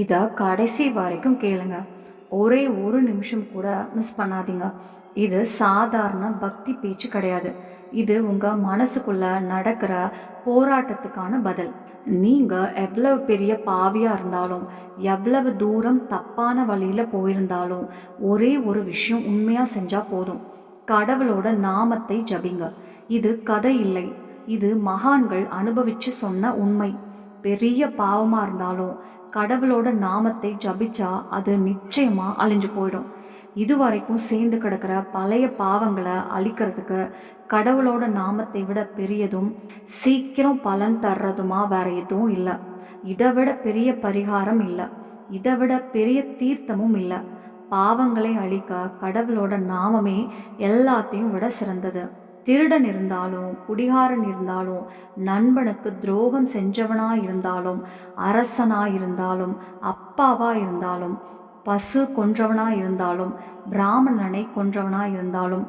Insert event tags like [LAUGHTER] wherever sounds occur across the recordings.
இதை கடைசி வரைக்கும் கேளுங்க. ஒரே ஒரு நிமிஷம் கூட மிஸ் பண்ணாதீங்க. இது சாதாரண பக்தி பேச்சு கிடையாது. இது உங்கள் மனசுக்குள்ள நடக்கிற போராட்டத்துக்கான பதில். நீங்கள் எவ்வளவு பெரிய பாவியாக இருந்தாலும் எவ்வளவு தூரம் தப்பான வழியில் போயிருந்தாலும் ஒரே ஒரு விஷயம் உண்மையாக செஞ்சால் போதும். கடவுளோட நாமத்தை ஜபிங்க. இது கதை இல்லை. இது மகான்கள் அனுபவித்து சொன்ன உண்மை. பெரிய பாவமாக இருந்தாலும் கடவுளோட நாமத்தை ஜபிச்சா அது நிச்சயமாக அழிஞ்சு போயிடும். இதுவரைக்கும் சேர்ந்து கிடக்கிற பழைய பாவங்களை அழிக்கிறதுக்கு கடவுளோட நாமத்தை விட பெரியதும் சீக்கிரம் பலன் தர்றதுமா வேற எதுவும் இல்லை. இதை விட பெரிய பரிகாரம் இல்லை. இதை விட பெரிய தீர்த்தமும் இல்லை. பாவங்களை அழிக்க கடவுளோட நாமமே எல்லாத்தையும் விட சிறந்தது. திருடன் இருந்தாலும் குடிகாரன் இருந்தாலும் நண்பனுக்கு துரோகம் செஞ்சவனா இருந்தாலும் அரசனாக இருந்தாலும் அப்பாவாக இருந்தாலும் பசு கொன்றவனா இருந்தாலும் பிராமணனை கொன்றவனா இருந்தாலும்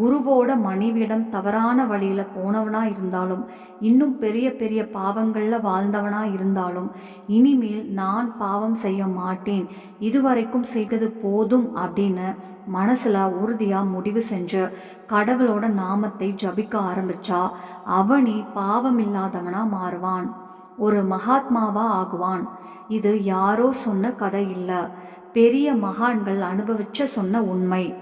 குருவோட மனைவியிடம் தவறான வழியில போனவனா இருந்தாலும் இன்னும் பெரிய பெரிய பாவங்கள்ல வாழ்ந்தவனா இருந்தாலும் இனிமேல் நான் பாவம் செய்ய மாட்டேன். இதுவரைக்கும் செய்தது போதும் அப்படின்னு மனசுல உறுதியா முடிவு செஞ்சு கடவுளோட நாமத்தை ஜபிக்க ஆரம்பிச்சா அவனி பாவம் இல்லாதவனா மாறுவான். ஒரு மகாத்மாவா ஆகுவான். இது யாரோ சொன்ன கதை இல்லை. பெரிய மகான்கள் அனுபவிச்ச சொன்ன உண்மை.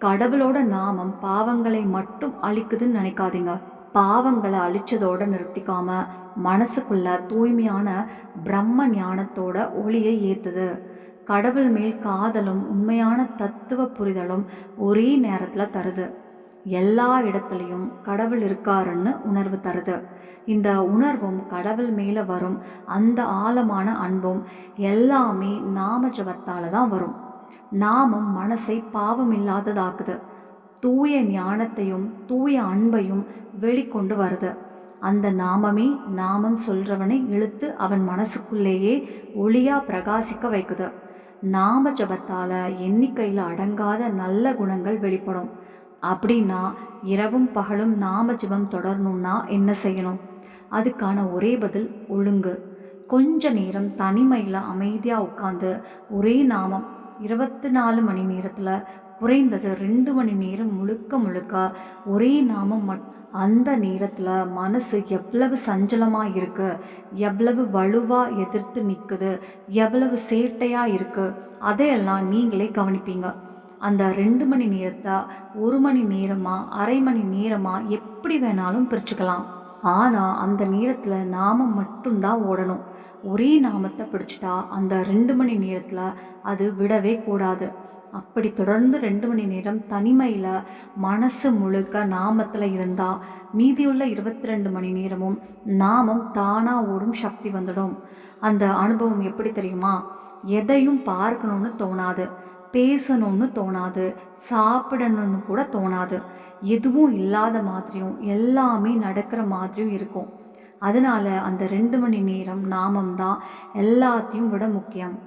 கடவுளோட நாமம் பாவங்களை மட்டும் அழிக்குதுன்னு நினைக்காதீங்க. பாவங்களை அழிச்சதோட நிறுத்திக்காம மனசுக்குள்ள தூய்மையான பிரம்ம ஞானத்தோட ஒளியை ஏத்துது. கடவுள் மேல் காதலும் உண்மையான தத்துவ புரிதலும் ஒரே நேரத்தில் தருது. எல்லா இடத்துலையும் கடவுள் இருக்காருன்னு உணர்வு தருது. இந்த உணர்வும் கடவுள் மேலே வரும். அந்த ஆழமான அன்பும் எல்லாமே நாம ஜபத்தால் தான் வரும். நாமம் மனசை பாவம் இல்லாததாக்குது. தூய ஞானத்தையும் தூய அன்பையும் வெளிக்கொண்டு வருது. அந்த நாமமே நாமம் சொல்றவனை இழுத்து அவன் மனசுக்குள்ளேயே ஒளியா பிரகாசிக்க வைக்குது. நாம ஜபத்தால எண்ணிக்கையில் அடங்காத நல்ல குணங்கள் வெளிப்படும். அப்படின்னா இரவும் பகலும் நாம ஜபம் தொடரணும்னா என்ன செய்யணும்? அதுக்கான ஒரே பதில் ஒழுங்கு. கொஞ்ச நேரம் தனிமையில் அமைதியாக உட்காந்து ஒரே நாமம் இருபத்தி நாலு மணி நேரத்தில் குறைந்தது ரெண்டு மணி நேரம் முழுக்க முழுக்க ஒரே நாமம் மட் அந்த நேரத்தில் மனசு எவ்வளவு சஞ்சலமாக இருக்குது எவ்வளவு வலுவாக எதிர்த்து நிற்குது எவ்வளவு சேட்டையாக இருக்குது அதையெல்லாம் நீங்களே கவனிப்பீங்க. அந்த ரெண்டு மணி நேரத்தை ஒரு மணி நேரமாக அரை மணி நேரமாக எப்படி வேணாலும் பிரிச்சுக்கலாம். ஆனால் அந்த நேரத்தில் நாமம் மட்டும்தான் ஓடணும். ஒரே நாமத்தை பிடிச்சிட்டா அந்த ரெண்டு மணி நேரத்தில் அது விடவே கூடாது. அப்படி தொடர்ந்து ரெண்டு மணி நேரம் தனிமையில் மனசு முழுக்க நாமத்தில் இருந்தால் மீதியுள்ள இருபத்தி ரெண்டு மணி நேரமும் நாமம் தானாக ஓடும் சக்தி வந்துடும். அந்த அனுபவம் எப்படி தெரியுமா? எதையும் பார்க்கணும்னு தோணாது. பேசணும்னு தோணாது சாப்பிடணும்னு கூட தோணாது. எதுவும் இல்லாத மாதிரியும் எல்லாமே நடக்கிற மாதிரியும் இருக்கும். அதனால அந்த ரெண்டு மணி நேரம் நாமம் தான் எல்லாத்தையும் விட முக்கியம்.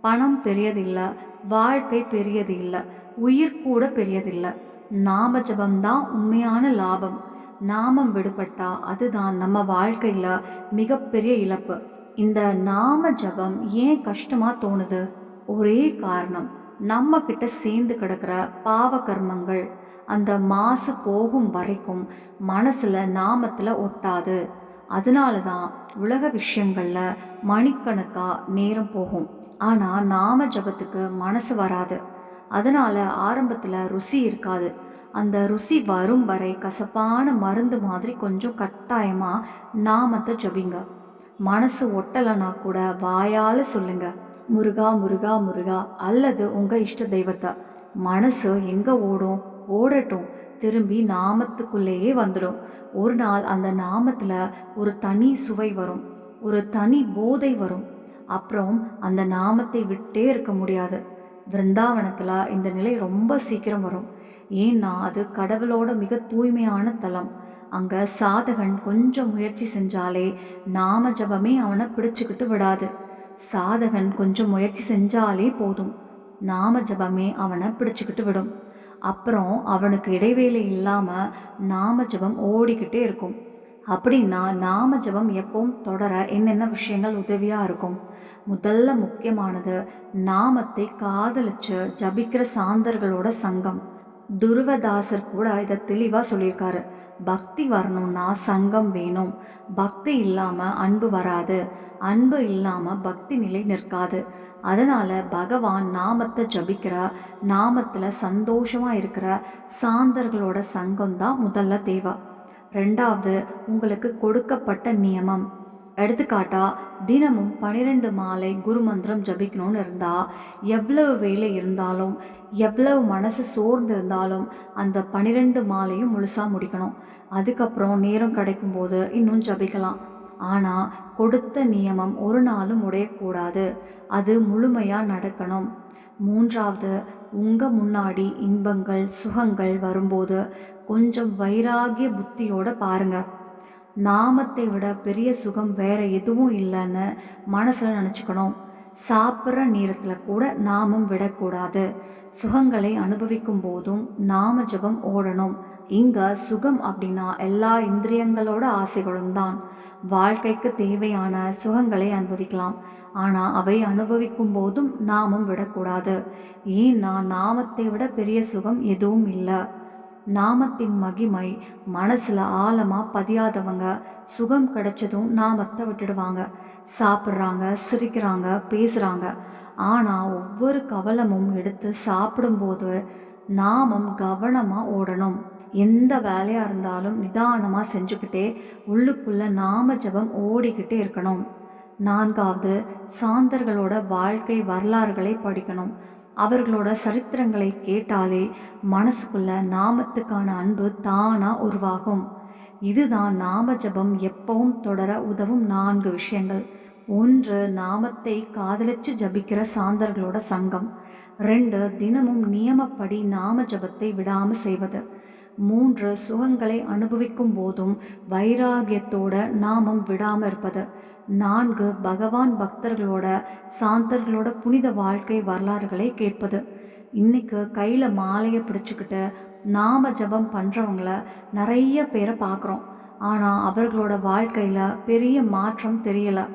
பணம் பெரியதில்லை வாழ்க்கை பெரியது இல்லை உயிர் கூட பெரியதில்லை. நாம ஜபம்தான் உண்மையான லாபம். நாமம் விடுபட்டா அதுதான் நம்ம வாழ்க்கையில் மிகப்பெரிய இழப்பு. இந்த நாம ஜபம் ஏன் கஷ்டமாக தோணுது? ஒரே காரணம். நம்ம கிட்ட சேர்ந்து கிடக்கிற பாவ கர்மங்கள் அந்த மாசு போகும் வரைக்கும் மனசில் நாமத்தில் ஒட்டாது. அதனால தான் உலக விஷயங்களில் மணிக்கணக்காக நேரம் போகும். ஆனால் நாம ஜபத்துக்கு மனசு வராது. அதனால் ஆரம்பத்தில் ருசி இருக்காது. அந்த ருசி வரும் வரை கசப்பான மருந்து மாதிரி கொஞ்சம் கட்டாயமாக நாமத்தை ஜபிங்க. மனசு ஒட்டலைன்னா கூட வாயால் சொல்லுங்கள் முருகா முருகா முருகா அல்லது உங்கள் இஷ்ட தெய்வத்தை. மனசு எங்கே ஓடும்? ஓடட்டும். திரும்பி நாமத்துக்குள்ளேயே வந்துடும். ஒரு நாள் அந்த நாமத்தில் ஒரு தனி சுவை வரும். ஒரு தனி போதை வரும். அப்புறம் அந்த நாமத்தை விட்டே இருக்க முடியாது. பிருந்தாவனத்தில் இந்த நிலை ரொம்ப சீக்கிரம் வரும். ஏன்னா அது கடவுளோட மிக தூய்மையான தலம். அங்கே சாதகன் கொஞ்சம் முயற்சி செஞ்சாலே நாம ஜபமே அவனை பிடிச்சுக்கிட்டு விடாது. சாதகன் கொஞ்சம் முயற்சி செஞ்சாலே போதும். நாம ஜபமே அவனை பிடிச்சிக்கிட்டு விடும். அப்புறம் அவனுக்கு இடைவேளை இல்லாமல் நாம ஜபம் ஓடிக்கிட்டே இருக்கும். அப்படின்னா நாம ஜபம் எப்பவும் தொடர என்னென்ன விஷயங்கள் உதவியாக இருக்கும்? முதல்ல முக்கியமானது நாமத்தை காதலிச்சு ஜபிக்கிற சாந்தர்களோட சங்கம். துருவதாசர் கூட இதை தெளிவாக சொல்லியிருக்காரு. பக்தி வரணும்னா சங்கம் வேணும். பக்தி இல்லாமல் அன்பு வராது. அன்பு இல்லாமல் பக்தி நிலை நிற்காது. அதனால் பகவான் நாமத்தை ஜபிக்கிற நாமத்தில் சந்தோஷமாக இருக்கிற சாந்தர்களோட சங்கம் தான் முதல்ல தேவை. ரெண்டாவது உங்களுக்கு கொடுக்கப்பட்ட நியமம். எடுத்துக்காட்டா தினமும் பன்னிரெண்டு மாலை குருமந்திரம் ஜபிக்கணும்னு இருந்தால் எவ்வளவு வேலை இருந்தாலும் எவ்வளவு மனசு சோர்ந்து இருந்தாலும் அந்த பன்னிரெண்டு மாலையும் முழுசாக முடிக்கணும். அதுக்கப்புறம் நேரம் கிடைக்கும்போது இன்னும் ஜபிக்கலாம். ஆனால் கொடுத்த நியமம் ஒரு நாளும் உடையக்கூடாது. அது முழுமையாக நடக்கணும். மூன்றாவது உங்கள் முன்னாடி இன்பங்கள் சுகங்கள் வரும்போது கொஞ்சம் வைராகிய புத்தியோட பாருங்கள் நாமத்தை விட பெரிய சுகம் வேற எதுவும் இல்லைன்னு மனசில் நினச்சிக்கணும். சாப்பிட்ற நேரத்தில் கூட நாமம் விடக்கூடாது. சுகங்களை அனுபவிக்கும் போதும் நாம ஜபம் ஓடணும். இங்கே சுகம் அப்படின்னா எல்லா இந்திரியங்களோட ஆசைகளும் தான். வாழ்க்கைக்கு தேவையான சுகங்களை அனுபவிக்கலாம். ஆனால் அவை அனுபவிக்கும் போதும் நாமம் விடக்கூடாது. ஏன்னா நாமத்தை விட பெரிய சுகம் எதுவும் இல்லை. நாமத்தின் மகிமை மனசில் ஆழமாக பதியாதவங்க சுகம் கிடைச்சதும் நாமத்தை விட்டுடுவாங்க. சாப்பிட்றாங்க சிரிக்கிறாங்க பேசுகிறாங்க ஆனால் ஒவ்வொரு கவலமும் எடுத்து சாப்பிடும்போது நாமம் கவனமாக ஓடணும். எந்த வேலையாக இருந்தாலும் நிதானமாக செஞ்சுக்கிட்டே உள்ளுக்குள்ளே நாம ஜபம் ஓடிக்கிட்டே இருக்கணும். நான்காவது சாந்தர்களோட வாழ்க்கை வரலாறுகளை படிக்கணும். அவர்களோட சரித்திரங்களை கேட்டாலே மனசுக்குள்ள நாமத்துக்கான அன்பு தானா உருவாகும். இதுதான் நாம ஜபம் எப்பவும் தொடர உதவும் நான்கு விஷயங்கள். ஒன்று நாமத்தை காதலிச்சு ஜபிக்கிற சாந்தர்களோட சங்கம். ரெண்டு தினமும் நியமப்படி நாம ஜபத்தை விடாமல் செய்வது. மூன்று சுகங்களை அனுபவிக்கும் போதும் வைராகியத்தோட நாமம் விடாமல் இருப்பது. நான்கு பகவான் பக்தர்களோட சாந்தர்களோட புனித வாழ்க்கை வரலாறுகளை கேட்பது. இன்னைக்கு கையில் மாலையை பிடிச்சிக்கிட்டு நாம ஜபம் பண்ணுறவங்கள நிறைய பேரை பார்க்குறோம் ஆனால் அவர்களோட வாழ்க்கையில் பெரிய மாற்றம் தெரியலை.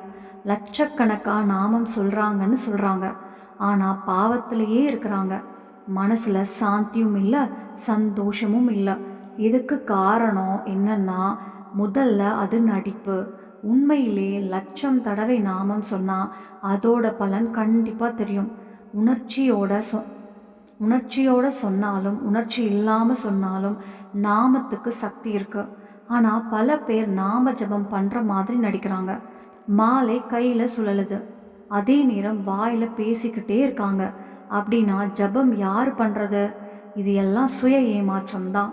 லட்சக்கணக்காக நாமம் சொல்கிறாங்கன்னு சொல்கிறாங்க ஆனால் பாவத்திலேயே இருக்கிறாங்க. மனசில் சாந்தியும் இல்லை சந்தோஷமும் இல்லை. இதுக்கு காரணம் என்னன்னா முதல்ல அது நடிப்பு. உண்மையிலே லட்சம் தடவை நாமம் சொன்னால் அதோட பலன் கண்டிப்பாக தெரியும். உணர்ச்சியோட சொ உணர்ச்சியோட சொன்னாலும் உணர்ச்சி இல்லாமல் சொன்னாலும் நாமத்துக்கு சக்தி இருக்குது ஆனால் பல பேர் நாம ஜபம் பண்ணுற மாதிரி நடிக்கிறாங்க. மாலை கையில் சுழலுது. அதே நேரம் வாயில் பேசிக்கிட்டே இருக்காங்க. அப்படின்னா ஜபம் யார் பண்ணுறது இது எல்லாம் சுய ஏமாற்றம் தான்.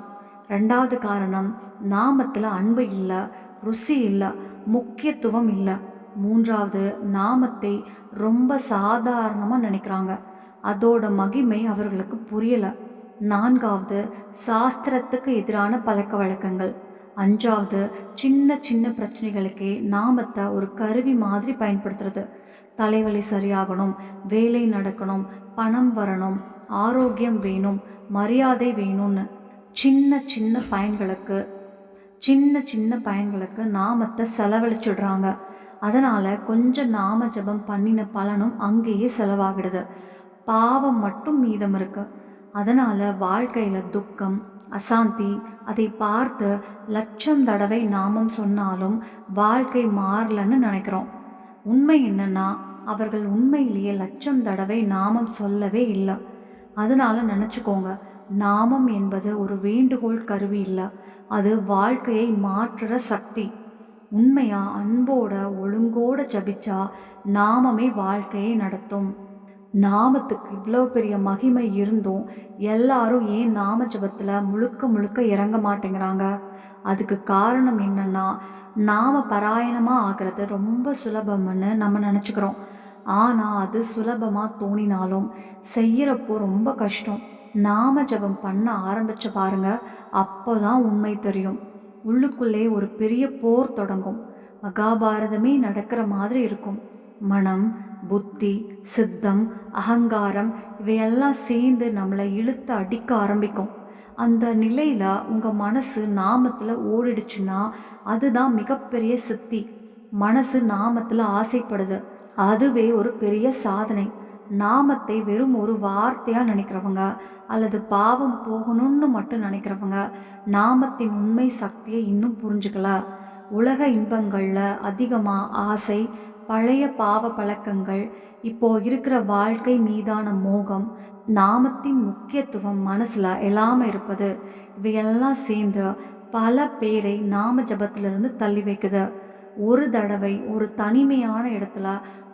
ரெண்டாவது காரணம் நாமத்தில் அன்பு இல்லை ருசி இல்லை. முக்கியத்துவம் இல்லை. மூன்றாவது நாமத்தை ரொம்ப சாதாரணமாக நினைக்கிறாங்க. அதோட மகிமை அவர்களுக்கு புரியலை. நான்காவது சாஸ்திரத்துக்கு எதிரான பழக்க வழக்கங்கள். அஞ்சாவது சின்ன சின்ன பிரச்சனைகளுக்கே நாமத்தை ஒரு கருவி மாதிரி பயன்படுத்துறது. தலைவலி சரியாகணும் வேலை நடக்கணும் பணம் வரணும் ஆரோக்கியம் வேணும் மரியாதை வேணும்னு. சின்ன சின்ன பயன்களுக்கு சின்ன சின்ன பயன்களுக்கு நாமத்தை செலவழிச்சுடுறாங்க. அதனால் கொஞ்சம் நாம ஜபம் பண்ணின பலனும் அங்கேயே செலவாகிடுது. பாவம் மட்டும் மீதம் இருக்கு. அதனால் வாழ்க்கையில் துக்கம் அசாந்தி அதை பார்த்து லட்சம் தடவை நாமம் சொன்னாலும் வாழ்க்கை மாறலன்னு நினைக்கிறோம். உண்மை என்னன்னா அவர்கள் உண்மையிலேயே லட்சம் தடவை நாமம் சொல்லவே இல்லை. அதனால் நினச்சிக்கோங்க நாமம் என்பது ஒரு வேண்டுகோள் கருவி இல்லை. அது வாழ்க்கையை மாற்றுற சக்தி. உண்மையா அன்போட ஒழுங்கோட ஜபிச்சா நாமமே வாழ்க்கையை நடத்தும். நாமத்துக்கு இவ்வளோ பெரிய மகிமை இருந்தும் எல்லாரும் ஏன் நாம ஜபத்தில் முழுக்க முழுக்க இறங்க மாட்டேங்கிறாங்க? அதுக்கு காரணம் என்னன்னா நாம பராயணமாக ஆகிறது ரொம்ப சுலபம்னு நம்ம நினச்சிக்கிறோம். ஆனால் அது சுலபமாக தோணினாலும் செய்கிறப்போ ரொம்ப கஷ்டம். நாம ஜபம் பண்ண ஆரம்பிச்சு பாருங்க. அப்போ தான் உண்மை தெரியும். உள்ளுக்குள்ளே ஒரு பெரிய போர் தொடங்கும். மகாபாரதமே நடக்கிற மாதிரி இருக்கும். மனம் புத்தி சித்தம் அகங்காரம் இவையெல்லாம் சேர்ந்து நம்மளை இழுத்து அடிக்க ஆரம்பிக்கும். அந்த நிலையில் உங்கள் மனசு நாமத்தில் ஓடிடுச்சுன்னா அதுதான் மிகப்பெரிய சித்தி. மனசு நாமத்தில் ஆசைப்படுது. அதுவே ஒரு பெரிய சாதனை. நாமத்தை வெறும் ஒரு வார்த்தையாக நினைக்கிறவங்க அல்லது பாவம் போகணும்னு மட்டும் நினைக்கிறவங்க நாமத்தின் உண்மை சக்தியை இன்னும் புரிஞ்சுக்கல. உலக இன்பங்களில் அதிகமாக ஆசை பழைய பாவ பழக்கங்கள் இப்போ இருக்கிற வாழ்க்கை மீதான மோகம் நாமத்தின் முக்கியத்துவம் மனசில் எழாமல் இருப்பது இவையெல்லாம் சேர்ந்து பல பேரை நாம ஜபத்திலிருந்து தள்ளி வைக்குது. ஒரு தடவை ஒரு தனிமையான இடத்துல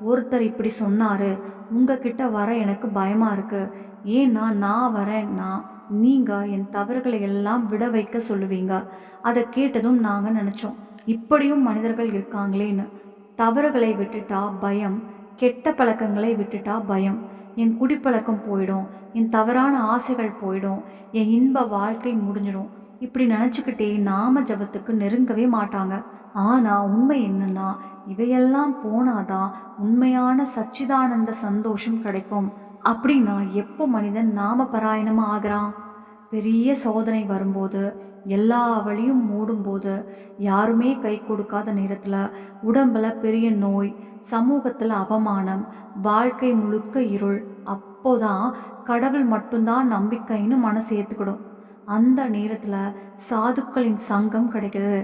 ஒருத்தர் இப்படி சொன்னார் உங்ககிட்ட வர எனக்கு பயமாக இருக்குது ஏன்னா நான் வரேன்னா நீங்கள் என் தவறுகளை எல்லாம் விட வைக்க சொல்லுவீங்க. அதை கேட்டதும் நாங்கள் நினச்சோம். இப்படியும் மனிதர்கள் இருக்காங்களேன்னு. தவறுகளை விட்டுட்டா பயம் கெட்ட பழக்கங்களை விட்டுட்டா பயம். என் குடிப்பழக்கம் போயிடும் என் தவறான ஆசைகள் போயிடும் என் இன்ப வாழ்க்கை முடிஞ்சிடும். இப்படி நினச்சிக்கிட்டே நாம ஜபத்துக்கு நெருங்கவே மாட்டாங்க. ஆனால் உண்மை என்னன்னா இவையெல்லாம் போனாதான் உண்மையான சச்சிதானந்த சந்தோஷம் கிடைக்கும். அப்படின்னா எப்போ மனிதன் நாம பராயணமாக ஆகிறான்? பெரிய சோதனை வரும்போது எல்லா வழியும் மூடும்போது யாருமே கை கொடுக்காத நேரத்தில் உடம்புல பெரிய நோய் சமூகத்தில் அவமானம் வாழ்க்கை முழுக்க இருள் அப்போதான் கடவுள் மட்டும்தான் நம்பிக்கைன்னு மனசு ஏற்றுக்கிடும் அந்த நேரத்தில் சாதுக்களின் சங்கம் கிடைக்குது.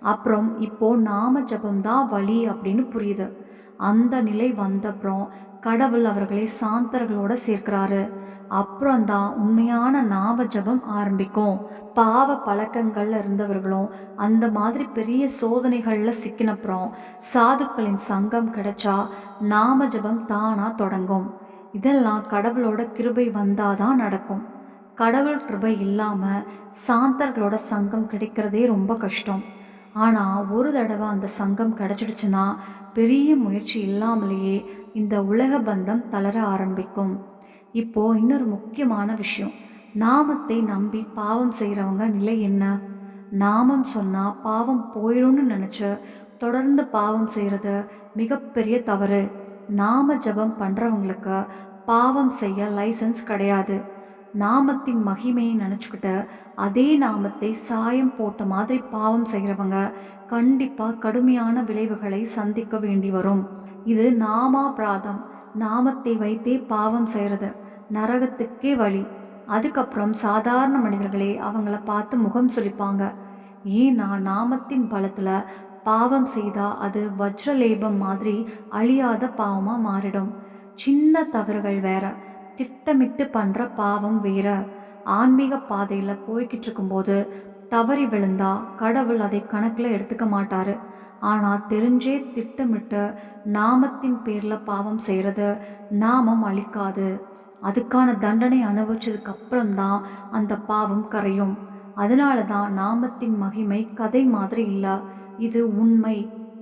அப்புறம் இப்போ நாம ஜபம்தான் வழி அப்படின்னு புரியுது. அந்த நிலை வந்தப்புறம் கடவுள் அவர்களை சாந்தர்களோட சேர்க்கிறாரு. அப்புறம் தான் உண்மையான நாம ஜபம் ஆரம்பிக்கும். பாவ பழக்கங்கள்ல இருந்தவர்களும் அந்த மாதிரி பெரிய சோதனைகள்ல சிக்கினப்புறம் சாதுக்களின் சங்கம் கிடைச்சா நாம ஜபம் தானா தொடங்கும். இதெல்லாம் கடவுளோட கிருபை வந்தாதான் நடக்கும். கடவுள் கிருபை இல்லாம சாந்தர்களோட சங்கம் கிடைக்கிறதே ரொம்ப கஷ்டம். ஆனால் ஒரு தடவை அந்த சங்கம் கிடச்சிடுச்சுன்னா பெரிய முயற்சி இல்லாமலேயே இந்த உலக பந்தம் தளர ஆரம்பிக்கும். இப்போ இன்னொரு முக்கியமான விஷயம். நாமத்தை நம்பி பாவம் செய்கிறவங்க நிலை என்ன? நாமம் சொன்னால் பாவம் போயிடும்னு நினச்சி தொடர்ந்து பாவம் செய்கிறது மிகப்பெரிய தவறு. நாம ஜபம் பண்ணுறவங்களுக்கு பாவம் செய்ய லைசன்ஸ் கிடையாது. நாமத்தின் மகிமையை நினச்சிக்கிட்டு அதே நாமத்தை சாயம் போட்ட மாதிரி பாவம் செய்கிறவங்க கண்டிப்பாக கடுமையான விளைவுகளை சந்திக்க வேண்டி வரும். இது நாமாபிராதம். நாமத்தை வைத்தே பாவம் செய்கிறது நரகத்துக்கே வழி. அதுக்கப்புறம் சாதாரண மனிதர்களே அவங்கள பார்த்து முகம் சுளிப்பாங்க. ஏன்னா நாமத்தின் பலத்தில் பாவம் செய்தால் அது வஜ்ரலேபம் மாதிரி அழியாத பாவமாக மாறிடும். சின்ன தவறுகள் வேற. திட்டமிட்டு பண்ணுற பாவம் வேற. ஆன்மீக பாதையில் போய்கிட்டு இருக்கும்போது தவறி விழுந்தா கடவுள் அதை கணக்கில் எடுத்துக்க மாட்டார். ஆனால் தெரிஞ்சே திட்டமிட்டு நாமத்தின் பேரில் பாவம் செய்கிறது நாமம் அழிக்காது. அதுக்கான தண்டனை அனுபவிச்சதுக்கு அப்புறம்தான் அந்த பாவம் கரையும். அதனால தான் நாமத்தின் மகிமை கதை மாதிரி இல்லை. இது உண்மை.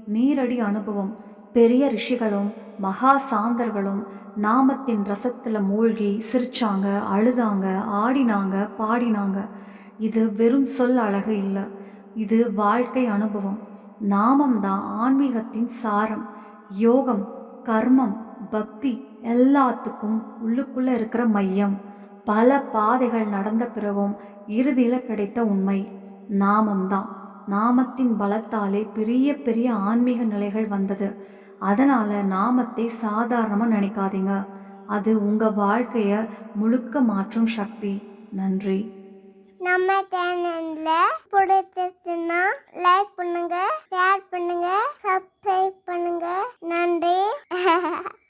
நேரடி அனுபவம். பெரிய ரிஷிகளும் மகா சாந்தர்களும் நாமத்தின் ரசத்தில் மூழ்கி சிரிச்சாங்க அழுதாங்க ஆடினாங்க பாடினாங்க. இது வெறும் சொல் அழகு இல்லை. இது வாழ்க்கை அனுபவம். நாமம் தான் ஆன்மீகத்தின் சாரம். யோகம் கர்மம் பக்தி எல்லாத்துக்கும் உள்ளுக்குள்ளே இருக்கிற மையம். பல பாதைகள் நடந்த பிறகும் இறுதியில் கிடைத்த உண்மை. நாமம்தான் நாமத்தின் பலத்தாலே பெரிய பெரிய ஆன்மீக நிலைகள் வந்தது. அதனால் நாமத்தை சாதாரணமாக நினைக்காதீங்க. அது உங்கள் வாழ்க்கையை முழுக்க மாற்றும் சக்தி. நன்றி. நம்ம சேனல்ல பிடிச்சிருச்சுன்னா லைக் பண்ணுங்க ஷேர் பண்ணுங்க சப்ஸ்கிரைப் பண்ணுங்க. நன்றி. [LAUGHS]